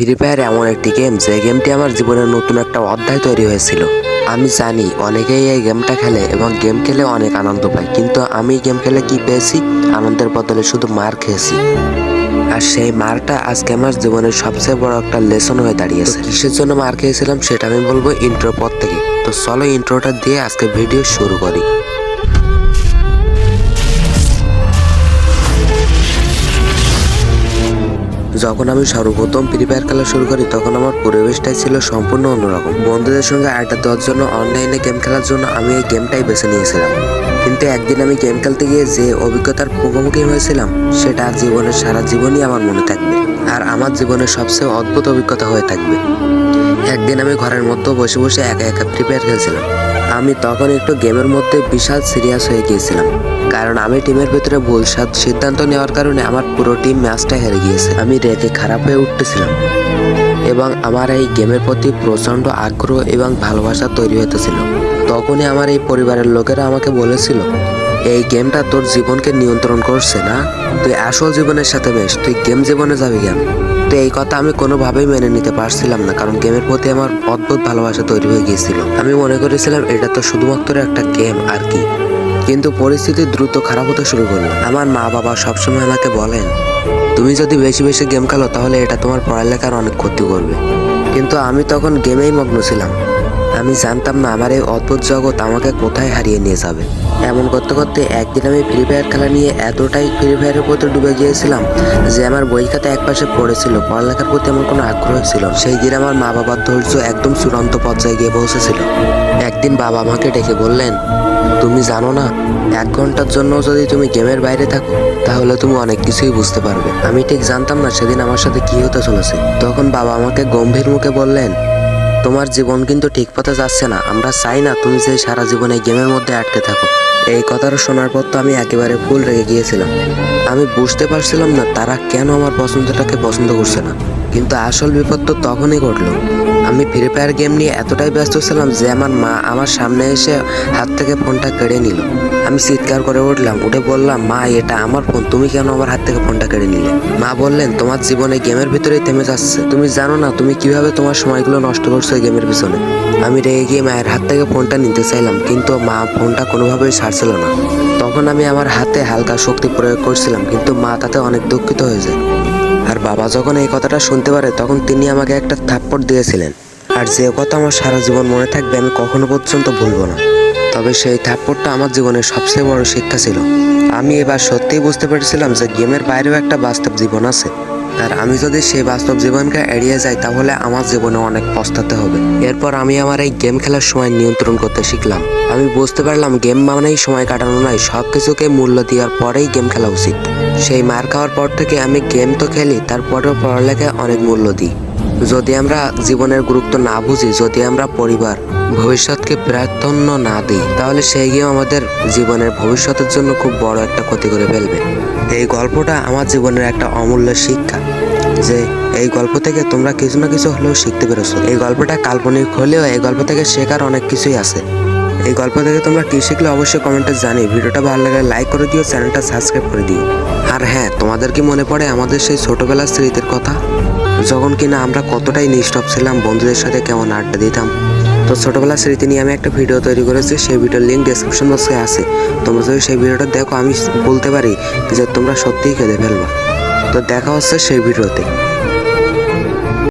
Free fire এমন একটি game যে গেমটি আমার জীবনের নতুন একটা অধ্যায় তৈরি হয়েছিল। আমি জানি অনেকেই এই গেমটা খেলে এবং গেম খেলে অনেক আনন্দ পায়, কিন্তু আমি গেম খেলে কি পেয়েছি? আনন্দের বদলে শুধু মার খেয়েছি। আর সেই মারটা আজকে আমার জীবনের সবচেয়ে বড় একটা লেসন হয়ে দাঁড়িয়েছে। কিসের জন্য মার খেয়েছিলাম সেটা আমি বলব ইন্ট্রো পর থেকে। তো চলো ইন্ট্রোটা দিয়ে আজকে ভিডিও শুরু করি। যখন আমি সর্বপ্রথম ফ্রি ফায়ার খেলা শুরু করি, তখন আমার পরিবেশটাই ছিল সম্পূর্ণ অন্যরকম। বন্ধুদের সঙ্গে আড্ডা দেওয়ার জন্য অনলাইনে গেম খেলার জন্য আমি এই গেমটাই বেছে নিয়েছিলাম। কিন্তু একদিন আমি গেম খেলতে গিয়ে যে অভিজ্ঞতার মুখোমুখি হয়েছিলাম, সেটা জীবনের সারা জীবনই আমার মনে থাকবে। আর আমার জীবনের সবচেয়ে অদ্ভুত অভিজ্ঞতা হয়ে থাকবে। একদিন আমি ঘরের মধ্যে বসে বসে একা একা ফ্রি ফায়ার খেলছিলাম। আমি তখন একটু গেমের মধ্যে বিশাল সিরিয়াস হয়ে গিয়েছিলাম। কারণ আমি টিমের ভিতরে ভুল সাদ- সিদ্ধান্ত নেওয়ার কারণে আমার পুরো টিম ম্যাচটা হেরে গিয়েছে। আমি রেগে খারাপ হয়ে উঠতেছিলাম। এবং আমার এই গেমের প্রতি প্রচণ্ড আগ্রহ এবং ভালোবাসা তৈরি হতেছিল তখনই আমার এই পরিবারের লোকেরা আমাকে বলেছিল, এই গেমটা তোর জীবনকে নিয়ন্ত্রণ করছে না। তুই আসল জীবনের সাথে বেশ তুই গেম জীবনে যাবি কেন? তো এই কথা আমি কোনোভাবেই মেনে নিতে পারছিলাম না, কারণ গেমের প্রতি আমার অদ্ভুত ভালোবাসা তৈরি হয়ে গিয়েছিল। আমি মনে করেছিলাম এটা তো শুধুমাত্র একটা গেম, আর কি। কিন্তু পরিস্থিতি দ্রুত খারাপ হতে শুরু করল। আমার মা বাবা সবসময় আমাকে বলেন, তুমি যদি বেশি বেশি গেম খেলো, তাহলে এটা তোমার পড়ালেখার অনেক ক্ষতি করবে। কিন্তু আমি তখন গেমেই মগ্ন ছিলাম। আমি জানতাম না আমার এই অদ্ভুত জগৎ আমাকে কোথায় হারিয়ে নিয়ে যাবে। এমন করতে করতে একদিন আমি ফ্রি ফায়ার খেলা নিয়ে এতটাই ফ্রি ফায়ারের প্রতি ডুবে গিয়েছিলাম যে আমার বই খাতা একপাশে পড়েছিল, পড়ালেখার প্রতি আমার কোনো আগ্রহ ছিল সেই দিন আমার মা বাবার ধৈর্য একদম চূড়ান্ত পর্যায়ে গিয়ে পৌঁছেছিল। একদিন বাবা আমাকে ডেকে বললেন, তুমি জানো না, এক ঘণ্টার জন্য যদি তুমি গেমের বাইরে থাকো, তাহলে তুমি অনেক কিছুই বুঝতে পারবে। আমি ঠিক জানতাম না সেদিন আমার সাথে কি হতে চলেছে। তখন বাবা আমাকে গম্ভীর মুখে বললেন তোমার জীবন কিন্তু ঠিক পথে যাচ্ছে না। আমরা চাই না তুমি যে সারা জীবনে গেমের মধ্যে আটকে থাকো। এই কথাটা শোনার পর তো আমি একেবারে ফুল রেগে গিয়েছিলাম। আমি বুঝতে পারছিলাম না তারা কেন আমার পছন্দটাকে পছন্দ করছে না। কিন্তু আসল বিপদ তো তখনই ঘটলো। আমি ফ্রি ফায়ার গেম নিয়ে এতটাই ব্যস্ত ছিলাম যে আমার মা আমার সামনে এসে হাত থেকে ফোনটা কেড়ে নিল। আমি চিৎকার করে উঠলাম, উঠে বললাম, মা, এটা আমার ফোন, তুমি কেন আমার হাত থেকে ফোনটা কেড়ে নিলে? মা বললেন, তোমার জীবনে গেমের ভিতরেই থেমে যাচ্ছে। তুমি জানো না তুমি কীভাবে তোমার সময়গুলো নষ্ট করছ গেমের পিছনে? আমি রেগে গিয়ে মায়ের হাত থেকে ফোনটা নিতে চাইলাম, কিন্তু মা ফোনটা কোনোভাবেই ছাড়ছিল না। তখন আমি আমার হাতে হালকা শক্তি প্রয়োগ করছিলাম, কিন্তু মা তাতে অনেক দুঃখিত হয়ে যায়। আর বাবা যখন এই কথাটা শুনতে পারে, তখন তিনি আমাকে একটা থাপ্পড় দিয়েছিলেন। আর যে কথা আমার সারা জীবন মনে থাকবে, আমি কখনো পর্যন্ত ভুলবো না। তবে সেই থাপ্পড়টা আমার জীবনের সবচেয়ে বড় শিক্ষা ছিল। আমি এবার সত্যিই বুঝতে পেরেছিলাম যে গেমের বাইরেও একটা বাস্তব জীবন আছে। আর আমি যদি সেই বাস্তব জীবনকে এড়িয়ে যাই, তাহলে আমার জীবনে অনেক পস্তাতে হবে। এরপর আমি আমার এই গেম খেলার সময় নিয়ন্ত্রণ করতে শিখলাম। আমি বুঝতে পারলাম গেম মানেই সময় কাটানো নয় সব কিছুকে মূল্য দেওয়ার পরেই গেম খেলা উচিত। সেই মার খাওয়ার পর থেকে আমি গেম তো খেলি, তারপরেও পড়ালেখায় অনেক মূল্য দিই। যদি আমরা জীবনের গুরুত্ব না বুঝি, যদি আমরা পরিবার ভবিষ্যৎকে প্রাধান্য না দিই, তাহলে সেই গেম আমাদের জীবনের ভবিষ্যতের জন্য খুব বড় একটা ক্ষতি করে ফেলবে। এই গল্পটা আমার জীবনের একটা অমূল্য শিক্ষা যে এই গল্প থেকে তোমরা কিছু না কিছু হলেও শিখতে পেরেছ। এই গল্পটা কাল্পনিক হলেও এই গল্প থেকে শেখার অনেক কিছুই আছে। এই গল্প থেকে তোমরা কি শিখলে অবশ্যই কমেন্টে জানি ভিডিওটা ভালো লাগলে লাইক করে দিও, চ্যানেলটা সাবস্ক্রাইব করে দিও। আর হ্যাঁ তোমাদের কি মনে পড়ে আমাদের সেই ছোটবেলার স্মৃতির কথা? যখন কিনা আমরা কতটাই নিষ্ঠপ ছিলাম, বন্ধুদের সাথে কেমন আড্ডা দিতাম। তো ছোটবেলার স্মৃতি নিয়ে আমি একটা ভিডিও তৈরি করেছি, সেই ভিডিওর লিঙ্ক ডিসক্রিপশন বক্সে আছে। তোমরা যদি সেই ভিডিওটা দেখো, আমি বলতে পারি যে তোমরা সত্যিই কেঁদে ফেলবা। তো দেখা হচ্ছে সেই ভিডিওতে